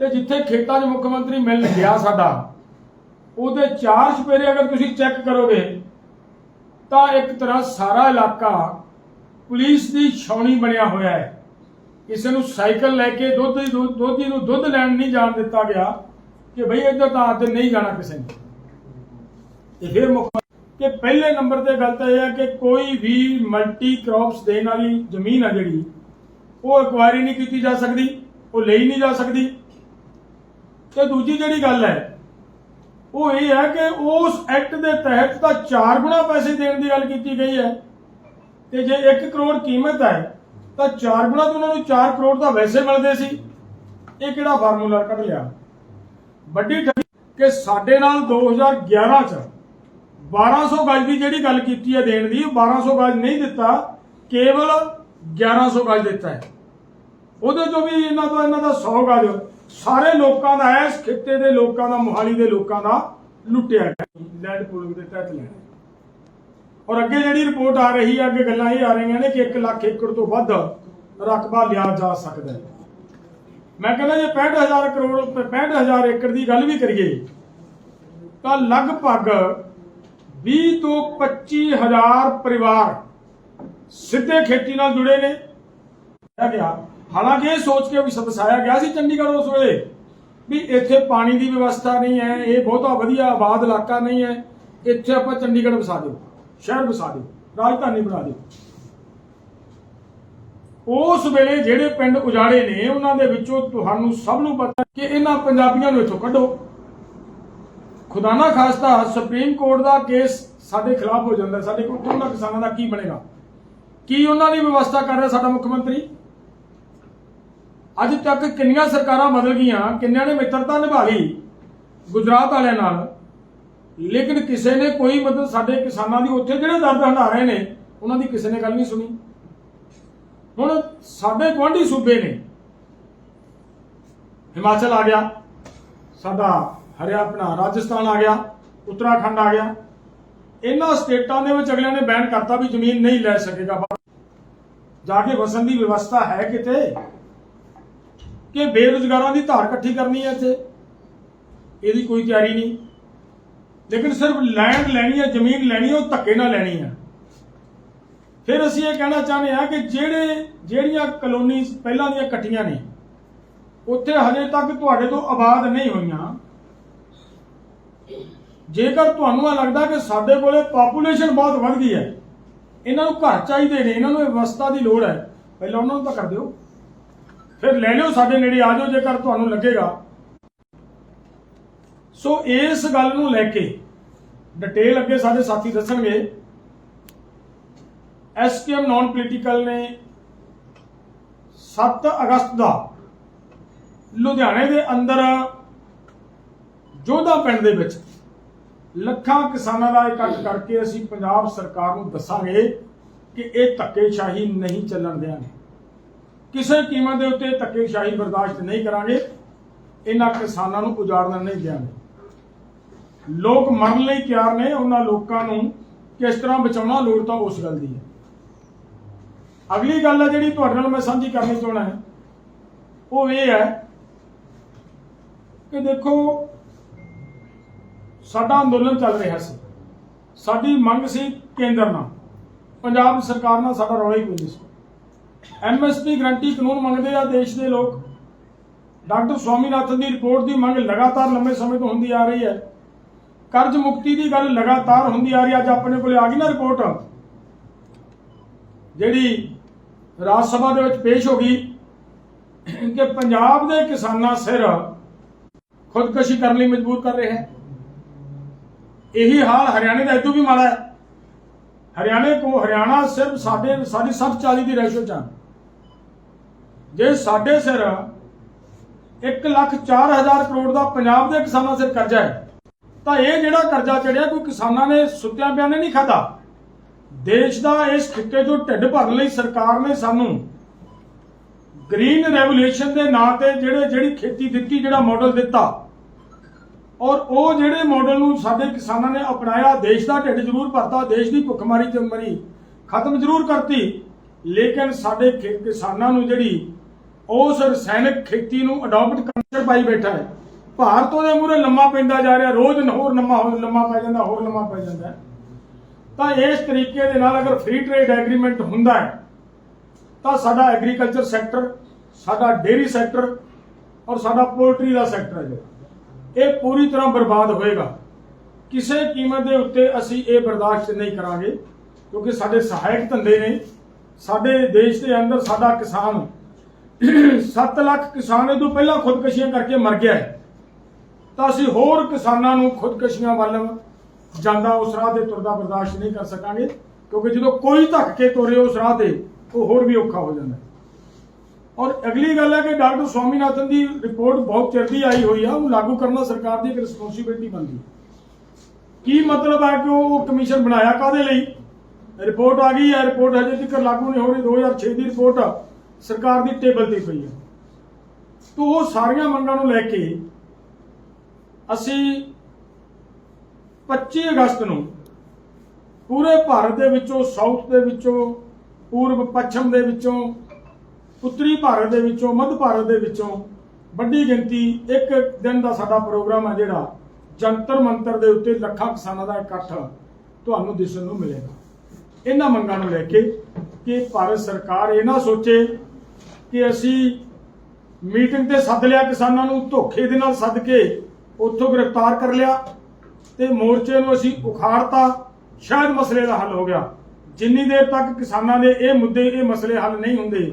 ਤੇ ਜਿੱਥੇ ਖੇਤਾਂ 'ਚ ਮੁੱਖ ਮੰਤਰੀ ਮਿਲ ਗਿਆ ਸਾਡਾ, ਉਹਦੇ ਚਾਰ ਛਪੇਰੇ ਅਗਰ ਤੁਸੀਂ ਚੈੱਕ ਕਰੋਗੇ, ਤਾਂ ਇੱਕ ਤਰ੍ਹਾਂ ਸਾਰਾ ਇਲਾਕਾ ਪੁਲਿਸ ਦੀ ਛਾਉਣੀ ਬਣਿਆ ਹੋਇਆ ਹੈ। ਕਿਸੇ ਨੂੰ ਸਾਈਕਲ ਲੈ ਕੇ ਦੁੱਧ ਦੀ ਦੁੱਧ- ਨੂੰ ਦੁੱਧ ਲੈਣ ਨਹੀਂ ਜਾਣ ਦਿੱਤਾ ਗਿਆ ਕਿ ਭਈ ਇੱਧਰ ਤਾਂ ਅੱਜ ਨਹੀਂ ਜਾਣਾ ਕਿਸੇ ਨੇ। ਤੇ ਫਿਰ ਮੁੱਖ ਕਿ ਪਹਿਲੇ ਨੰਬਰ ਤੇ ਗੱਲ ਤਾਂ ਇਹ ਹੈ ਕਿ ਕੋਈ ਵੀ ਮਲਟੀ ਕ੍ਰੌਪਸ ਦੇਣ ਵਾਲੀ ਜ਼ਮੀਨ ਆ ਜਿਹੜੀ, ਉਹ ਐਕਵਾਇਰੀ ਨਹੀਂ ਕੀਤੀ ਜਾ ਸਕਦੀ, ਉਹ ਲਈ ਨਹੀਂ ਜਾ ਸਕਦੀ। ਤੇ ਦੂਜੀ ਜਿਹੜੀ ਗੱਲ ਹੈ, ਉਹ ਇਹ ਹੈ ਕਿ ਉਸ ਐਕਟ ਦੇ ਤਹਿਤ ਤਾਂ 4 ਗੁਣਾ ਪੈਸੇ ਦੇਣ ਦੀ ਗੱਲ ਕੀਤੀ ਗਈ ਹੈ। ਤੇ ਜੇ 1 ਕਰੋੜ ਕੀਮਤ ਹੈ, ਤਾਂ 4 ਗੁਣਾ ਤੋਂ ਉਹਨਾਂ ਨੂੰ 4 ਕਰੋੜ ਦਾ ਵੈਸੇ ਮਿਲਦੇ ਸੀ। ਇਹ ਕਿਹੜਾ ਫਾਰਮੂਲਾ ਕੱਢ ਲਿਆ? ਵੱਡੀ ਕਿ ਸਾਡੇ ਨਾਲ 2011 ਚ 1200 ਗਜ ਦੀ ਜਿਹੜੀ ਗੱਲ ਕੀਤੀ ਹੈ ਦੇਣ ਦੀ, ਉਹ 1200 ਗਜ ਨਹੀਂ ਦਿੱਤਾ, ਕੇਵਲ 1100 ਗਜ ਦਿੱਤਾ ਹੈ। ਉਹਦੇ ਤੋਂ ਵੀ ਇਹਨਾਂ ਤੋਂ ਇਹਨਾਂ ਦਾ 100 ਗਜ ਸਾਰੇ ਲੋਕਾਂ ਦਾ, ਇਸ ਖਿੱਤੇ ਦੇ ਲੋਕਾਂ ਦਾ, ਮੋਹਾਲੀ ਦੇ ਲੋਕਾਂ ਦਾ ਲੁੱਟਿਆ ਗਿਆ। ਲੈਂਡ ਪੂਲਿੰਗ ਦੇ ਤਹਿਤ ਲੈਣਾ ਔਰ ਅੱਗੇ ਜਿਹੜੀ ਰਿਪੋਰਟ ਆ ਰਹੀ ਹੈ, ਅੱਗੇ ਗੱਲਾਂ ਇਹ ਆ ਰਹੀਆਂ ਨੇ ਕਿ 1 ਲੱਖ ਏਕੜ ਤੋਂ ਵੱਧ ਰਕਬਾ ਲਿਆ ਜਾ ਸਕਦਾ ਹੈ। ਮੈਂ ਕਹਿੰਦਾ, ਜੇ 65000 ਕਰੋੜ 65000 ਏਕੜ ਦੀ ਗੱਲ ਵੀ ਕਰੀਏ, ਤਾਂ ਲਗਭਗ 20 ਤੋਂ 25000 ਪਰਿਵਾਰ ਸਿੱਧੇ ਖੇਤੀ ਨਾਲ ਜੁੜੇ ਨੇ। ਕਿਹਾ ਗਿਆ। ਹਾਲਾਂਕਿ ਇਹ ਸੋਚ ਕੇ ਵੀ ਵਸਾਇਆ ਗਿਆ ਸੀ ਚੰਡੀਗੜ੍ਹ ਉਸ ਵੇਲੇ ਵੀ ਇੱਥੇ ਪਾਣੀ ਦੀ ਵਿਵਸਥਾ ਨਹੀਂ ਹੈ, ਇਹ ਬਹੁਤਾ ਵਧੀਆ ਆਬਾਦ ਇਲਾਕਾ ਨਹੀਂ ਹੈ, ਇੱਥੇ ਆਪਾਂ ਚੰਡੀਗੜ੍ਹ ਵਸਾ ਦਿਓ, ਸ਼ਹਿਰ ਵਸਾ ਦਿਓ, ਰਾਜਧਾਨੀ ਬਣਾ ਦਿਓ। ਉਸ ਵੇਲੇ ਜਿਹੜੇ ਪਿੰਡ ਉਜਾੜੇ ਨੇ, ਉਹਨਾਂ ਦੇ ਵਿੱਚੋਂ ਤੁਹਾਨੂੰ ਸਭ ਨੂੰ ਪਤਾ ਕਿ ਇਹਨਾਂ ਪੰਜਾਬੀਆਂ ਨੂੰ ਇੱਥੋਂ ਕੱਢੋ। ਖੁਦਾ ਨਾ ਖਾਸਤਾ, ਸੁਪਰੀਮ ਕੋਰਟ ਦਾ ਕੇਸ ਸਾਡੇ ਖਿਲਾਫ ਹੋ ਜਾਂਦਾ ਸਾਡੇ ਕੋਲ ਉਹਨਾਂ ਕਿਸਾਨਾਂ ਦਾ ਕੀ ਬਣੇਗਾ? ਕੀ ਉਹਨਾਂ ਦੀ ਵਿਵਸਥਾ ਕਰ ਰਿਹਾ ਸਾਡਾ ਮੁੱਖ ਮੰਤਰੀ? ਅੱਜ ਤੱਕ ਕਿੰਨੀਆਂ ਸਰਕਾਰਾਂ ਬਦਲ ਗਈਆਂ, ਕਿੰਨਿਆਂ ਨੇ ਮਿੱਤਰਤਾ ਨਿਭਾ ਲਈ ਗੁਜਰਾਤ ਵਾਲਿਆਂ ਨਾਲ। ਲੇਕਿਨ ਕਿਸੇ ਨੇ ਕੋਈ ਮਤਲਬ ਸਾਡੇ ਕਿਸਾਨਾਂ ਦੀ ਉੱਥੇ ਜਿਹੜੇ ਦਰਦ ਹੰਢਾ ਰਹੇ ਨੇ, ਉਹਨਾਂ ਦੀ ਕਿਸੇ ਨੇ ਗੱਲ ਨਹੀਂ ਸੁਣੀ। ਹੁਣ ਸਾਡੇ ਗੁਆਂਢੀ ਸੂਬੇ ਨੇ, ਹਿਮਾਚਲ ਆ ਗਿਆ, ਸਾਡਾ ਹਰਿਆ ਆਪਣਾ ਰਾਜਸਥਾਨ ਆ ਗਿਆ, ਉੱਤਰਾਖੰਡ ਆ ਗਿਆ। ਇਹਨਾਂ ਸਟੇਟਾਂ ਦੇ ਵਿੱਚ ਅਗਲਿਆਂ ਨੇ ਬੈਨ ਕਰਤਾ ਵੀ ਜ਼ਮੀਨ ਨਹੀਂ ਲੈ ਸਕੇਗਾ। ਜਾ ਕੇ ਵਸਣ ਦੀ ਵਿਵਸਥਾ ਹੈ ਕਿਤੇ? ਕਿ ਬੇਰੁਜ਼ਗਾਰਾਂ ਦੀ ਧਾਰ ਇਕੱਠੀ ਕਰਨੀ ਹੈ ਇੱਥੇ। ਇਹਦੀ ਕੋਈ ਤਿਆਰੀ ਨਹੀਂ। ਲੇਕਿਨ ਸਿਰਫ ਲੈਂਡ ਲੈਣੀ ਹੈ, ਜ਼ਮੀਨ ਲੈਣੀ ਹੈ, ਉਹ ਧੱਕੇ ਨਾਲ ਲੈਣੀ ਹੈ। ਫਿਰ ਅਸੀਂ ਇਹ ਕਹਿਣਾ ਚਾਹੁੰਦੇ ਹਾਂ ਕਿ ਜਿਹੜੇ, ਜਿਹੜੀਆਂ ਕਲੋਨੀ ਪਹਿਲਾਂ ਦੀਆਂ ਇਕੱਠੀਆਂ ਨੇ, ਉੱਥੇ ਹਜੇ ਤੱਕ ਤੁਹਾਡੇ ਤੋਂ ਆਬਾਦ ਨਹੀਂ ਹੋਈਆਂ। ਜੇਕਰ ਤੁਹਾਨੂੰ ਇਹ ਲੱਗਦਾ ਕਿ ਸਾਡੇ ਕੋਲੇ ਪਾਪੂਲੇਸ਼ਨ ਬਹੁਤ ਵੱਧ ਗਈ ਹੈ, ਇਹਨਾਂ ਨੂੰ ਘਰ ਚਾਹੀਦੇ ਨੇ, ਇਹਨਾਂ ਨੂੰ ਵਿਵਸਥਾ ਦੀ ਲੋੜ ਹੈ, ਪਹਿਲਾਂ ਉਹਨਾਂ ਨੂੰ ਤਾਂ ਕਰ ਦਿਓ। ਫਿਰ ਲੈ ਲਿਓ ਸਾਡੇ ਨੇੜੇ, ਆ ਜਾਓ ਜੇਕਰ ਤੁਹਾਨੂੰ ਲੱਗੇਗਾ। ਸੋ ਇਸ ਗੱਲ ਨੂੰ ਲੈ ਕੇ ਡਿਟੇਲ ਅੱਗੇ ਸਾਡੇ ਸਾਥੀ ਦੱਸਣਗੇ। ਐਸਕੇਐਮ ਨਾਨ ਪੋਲੀਟੀਕਲ ਨੇ 7 ਅਗਸਤ ਦਾ ਲੁਧਿਆਣੇ ਦੇ ਅੰਦਰ ਜੋਧਾ ਪਿੰਡ ਦੇ ਵਿੱਚ ਲੱਖਾਂ ਕਿਸਾਨਾਂ ਦਾ ਇਕੱਠ ਕਰਕੇ ਅਸੀਂ ਪੰਜਾਬ ਸਰਕਾਰ ਨੂੰ ਦੱਸਾਂਗੇ ਕਿ ਇਹ ਧੱਕੇਸ਼ਾਹੀ ਨਹੀਂ ਚੱਲਣ ਦੇਵਾਂਗੇ ਕਿਸੇ ਕੀਮਤ ਦੇ ਉੱਤੇ ਧੱਕੇਸ਼ਾਹੀ ਬਰਦਾਸ਼ਤ ਨਹੀਂ ਕਰਾਂਗੇ, ਇਹਨਾਂ ਕਿਸਾਨਾਂ ਨੂੰ ਉਜਾੜਨ ਨਹੀਂ ਦਿਆਂਗੇ। ਲੋਕ ਮਰਨ ਲਈ ਤਿਆਰ ਨੇ, ਉਹਨਾਂ ਲੋਕਾਂ ਨੂੰ ਕਿਸ ਤਰ੍ਹਾਂ ਬਚਾਉਣਾ ਲੋੜ ਤਾਂ ਉਸ ਗੱਲ ਦੀ ਹੈ। ਅਗਲੀ ਗੱਲ ਹੈ ਜਿਹੜੀ ਤੁਹਾਡੇ ਨਾਲ ਮੈਂ ਸਾਂਝੀ ਕਰਨੀ ਚਾਹਣਾ ਹੈ, ਉਹ ਇਹ ਹੈ ਕਿ ਦੇਖੋ, ਸਾਡਾ ਅੰਦੋਲਨ ਚੱਲ ਰਿਹਾ ਸੀ। ਸਾਡੀ ਮੰਗ ਸੀ ਕੇਂਦਰ ਨਾਲ। ਪੰਜਾਬ ਸਰਕਾਰ ਨਾਲ ਸਾਡਾ ਰੌਲਾ ਹੀ ਕੋਈ ਨਹੀਂ ਸੀ। ਐਮਐਸਪੀ ਗਰੰਟੀ ਕਾਨੂੰਨ ਮੰਗਦੇ ਆ ਦੇਸ਼ ਦੇ ਲੋਕ। ਡਾਕਟਰ ਸਵਾਮੀਨਾਥਨ ਦੀ ਰਿਪੋਰਟ ਦੀ ਮੰਗ ਲਗਾਤਾਰ ਲੰਬੇ ਸਮੇਂ ਤੋਂ ਹੁੰਦੀ ਆ ਰਹੀ ਹੈ। ਕਰਜ਼ ਮੁਕਤੀ ਦੀ ਗੱਲ ਲਗਾਤਾਰ ਹੁੰਦੀ ਆ ਰਹੀ ਹੈ। ਅੱਜ ਆਪਣੇ ਕੋਲੇ ਆ ਗਈ ਨਾ ਰਿਪੋਰਟ। ਜਿਹੜੀ ਰਾਜ ਸਭਾ ਦੇ ਵਿੱਚ ਪੇਸ਼ ਹੋ ਗਈ ਕਿ ਪੰਜਾਬ ਦੇ ਕਿਸਾਨਾਂ ਸਿਰ ਖੁਦਕੁਸ਼ੀ ਕਰਨ ਲਈ ਮਜਬੂਰ ਕਰ ਰਹੇ ਹੈ। ਇਹੀ ਹਾਲ ਹਰਿਆਣੇ ਦਾ ਇਦੋਂ ਵੀ ਮਾੜਾ ਹੈ। ਹਰਿਆਣੇ ਕੋ ਹਰਿਆਣਾ ਸਿਰਫ ਸਾਡੇ, ਸਾਡੀ 740 ਦੀ ਰੈਸ਼ੋ ਚ ਆ। ਜੇ ਸਾਡੇ ਸਿਰ 1 ਲੱਖ 4000 ਕਰੋੜ ਦਾ ਪੰਜਾਬ ਦੇ ਕਿਸਾਨਾਂ ਸਿਰ ਕਰਜ਼ਾ ਹੈ, ਤਾਂ ਇਹ ਜਿਹੜਾ ਕਰਜ਼ਾ ਚੜਿਆ, ਕੋਈ ਕਿਸਾਨਾਂ ਨੇ ਸੁੱਤਿਆਂ ਪਿਆ ਨੇ ਨਹੀਂ ਖਾਦਾ ਦੇਸ਼ ਦਾ ਇਸ ਖਿੱਤੇ ਤੋਂ ਢਿੱਡ ਭਰਨ ਲਈ ਸਰਕਾਰ ਨੇ ਸਾਨੂੰ ਗ੍ਰੀਨ ਰੈਵੋਲੂਸ਼ਨ ਦੇ ਨਾਂ ਤੇ ਜਿਹੜੇ, ਜਿਹੜੀ ਖੇਤੀ ਦਿੱਤੀ, ਜਿਹੜਾ ਮਾਡਲ ਦਿੱਤਾ ਔਰ ਉਹ ਜਿਹੜੇ ਮਾਡਲ ਨੂੰ ਸਾਡੇ ਕਿਸਾਨਾਂ ਨੇ ਅਪਣਾਇਆ, ਦੇਸ਼ ਦਾ ਢਿੱਡ ਜ਼ਰੂਰ ਭਰਤਾ, ਦੇਸ਼ ਦੀ ਭੁੱਖਮਰੀ ਤੇ ਮਰੀ, ਖਤਮ ਜ਼ਰੂਰ ਕਰਤੀ। ਲੇਕਿਨ ਸਾਡੇ ਕਿਸਾਨਾਂ ਨੂੰ ਜਿਹੜੀ ਉਸ ਰਸਾਇਣਿਕ ਖੇਤੀ ਨੂੰ ਅਡਾਪਟ ਕਲਚਰ ਪਾਈ ਬੈਠਾ ਹੈ। ਭਾਰਤ ਉਹਦੇ ਮੂਰੇ ਲੰਮਾ ਪੈਂਦਾ ਜਾ ਰਿਹਾ, ਰੋਜ਼ ਨ- ਹੋਰ ਲੰਮਾ ਹੋ ਲੰਮਾ ਪੈ ਜਾਂਦਾ, ਹੋਰ ਲੰਮਾ ਪੈ ਜਾਂਦਾ ਤਾਂ ਇਸ ਤਰੀਕੇ ਦੇ ਨਾਲ ਅਗਰ ਫ੍ਰੀ ਟ੍ਰੇਡ ਐਗਰੀਮੈਂਟ ਹੁੰਦਾ ਹੈ, ਤਾਂ ਸਾਡਾ ਐਗਰੀਕਲਚਰ ਸੈਕਟਰ ਸਾਡਾ ਡੇਅਰੀ ਸੈਕਟਰ ਔਰ ਸਾਡਾ ਪੋਲਟਰੀ ਦਾ ਸੈਕਟਰ ਹੈ ਜਿਹੜਾ ਇਹ ਪੂਰੀ ਤਰ੍ਹਾਂ ਬਰਬਾਦ ਹੋਏਗਾ। ਕਿਸੇ ਕੀਮਤ ਦੇ ਉੱਤੇ ਅਸੀਂ ਇਹ ਬਰਦਾਸ਼ਤ ਨਹੀਂ ਕਰਾਂਗੇ, ਕਿਉਂਕਿ ਸਾਡੇ ਸਹਾਇਕ ਧੰਦੇ ਨੇ। ਸਾਡੇ ਦੇਸ਼ ਦੇ ਅੰਦਰ ਸਾਡਾ ਕਿਸਾਨ 7 ਲੱਖ ਕਿਸਾਨ ਇਹ ਤੋਂ ਪਹਿਲਾਂ ਖੁਦਕਸ਼ੀਆਂ ਕਰਕੇ ਮਰ ਗਿਆ ਹੈ। ਤਾਂ ਅਸੀਂ ਹੋਰ ਕਿਸਾਨਾਂ ਨੂੰ ਖੁਦਕਸ਼ੀਆਂ ਵੱਲ ਜਾਂਦਾ ਉਸ ਰਾਹ ਤੇ ਤੁਰਦਾ ਬਰਦਾਸ਼ਤ ਨਹੀਂ ਕਰ ਸਕਾਂਗੇ, ਕਿਉਂਕਿ ਜਦੋਂ ਕੋਈ ਧੱਕ ਕੇ ਤੁਰੇ ਉਸ ਰਾਹ ਤੇ, ਉਹ ਹੋਰ ਵੀ ਔਖਾ ਹੋ ਜਾਂਦਾ ਔਰ ਅਗਲੀ ਗੱਲ ਹੈ ਕਿ ਡਾਕਟਰ ਸਵਾਮੀਨਾਥਨ ਦੀ ਰਿਪੋਰਟ ਬਹੁਤ ਚਿਰ ਆਈ ਹੋਈ ਆ ਉਹਨੂੰ ਲਾਗੂ ਕਰਨਾ ਸਰਕਾਰ ਦੀ ਇੱਕ ਰਿਸਪੌਂਸਿਬਿਲਟੀ ਬਣਦੀ। ਕੀ ਮਤਲਬ ਹੈ ਕਿ ਉਹ ਕਮਿਸ਼ਨ ਬਣਾਇਆ ਕਾਦੇ ਲਈ? ਰਿਪੋਰਟ ਆ ਗਈ ਹੈ, ਰਿਪੋਰਟ ਹਜੇ ਤੱਕ ਲਾਗੂ ਨਹੀਂ ਹੋ ਰਹੀ 2006 ਦੀ ਰਿਪੋਰਟ ਸਰਕਾਰ ਦੀ ਟੇਬਲ ਤੇ ਪਈ ਹੈ ਤੋਂ ਉਹ ਸਾਰੀਆਂ ਮੰਗਾਂ ਨੂੰ ਲੈ ਕੇ ਅਸੀਂ 25 ਅਗਸਤ ਨੂੰ ਪੂਰੇ ਭਾਰਤ ਦੇ ਵਿੱਚੋਂ ਸਾਊਥ ਦੇ ਵਿੱਚੋਂ, ਪੂਰਬ ਪੱਛਮ ਦੇ ਵਿੱਚੋਂ ਉੱਤਰੀ ਭਾਰਤ ਦੇ ਵਿੱਚੋਂ, ਮੱਧ ਭਾਰਤ ਦੇ ਵਿੱਚੋਂ ਵੱਡੀ ਗਿਣਤੀ ਇੱਕ ਦਿਨ ਦਾ ਸਾਡਾ ਪ੍ਰੋਗਰਾਮ ਹੈ ਜਿਹੜਾ ਜੰਤਰ ਮੰਤਰ ਦੇ ਉੱਤੇ ਲੱਖਾਂ ਕਿਸਾਨਾਂ ਦਾ ਇਕੱਠ ਤੁਹਾਨੂੰ ਦਿਸਣ ਨੂੰ ਮਿਲੇਗਾ। ਇਹਨਾਂ ਮੰਗਾਂ ਨੂੰ ਲੈ ਕੇ ਕਿ ਭਾਰਤ ਸਰਕਾਰ ਇਹ ਨਾ ਸੋਚੇ ਕਿ ਅਸੀਂ ਮੀਟਿੰਗ ਤੇ ਸੱਦ ਲਿਆ ਕਿਸਾਨਾਂ ਨੂੰ, ਧੋਖੇ ਦੇ ਨਾਲ ਸੱਦ ਕੇ ਉੱਥੋਂ ਗ੍ਰਿਫਤਾਰ ਕਰ ਲਿਆ ਤੇ ਮੋਰਚੇ ਨੂੰ ਅਸੀਂ ਉਖਾੜਤਾ। ਸ਼ਾਇਦ ਮਸਲੇ ਦਾ ਹੱਲ ਹੋ ਗਿਆ। ਜਿੰਨੀ ਦੇਰ ਤੱਕ ਕਿਸਾਨਾਂ ਦੇ ਇਹ ਮੁੱਦੇ, ਇਹ ਮਸਲੇ ਹੱਲ ਨਹੀਂ ਹੁੰਦੇ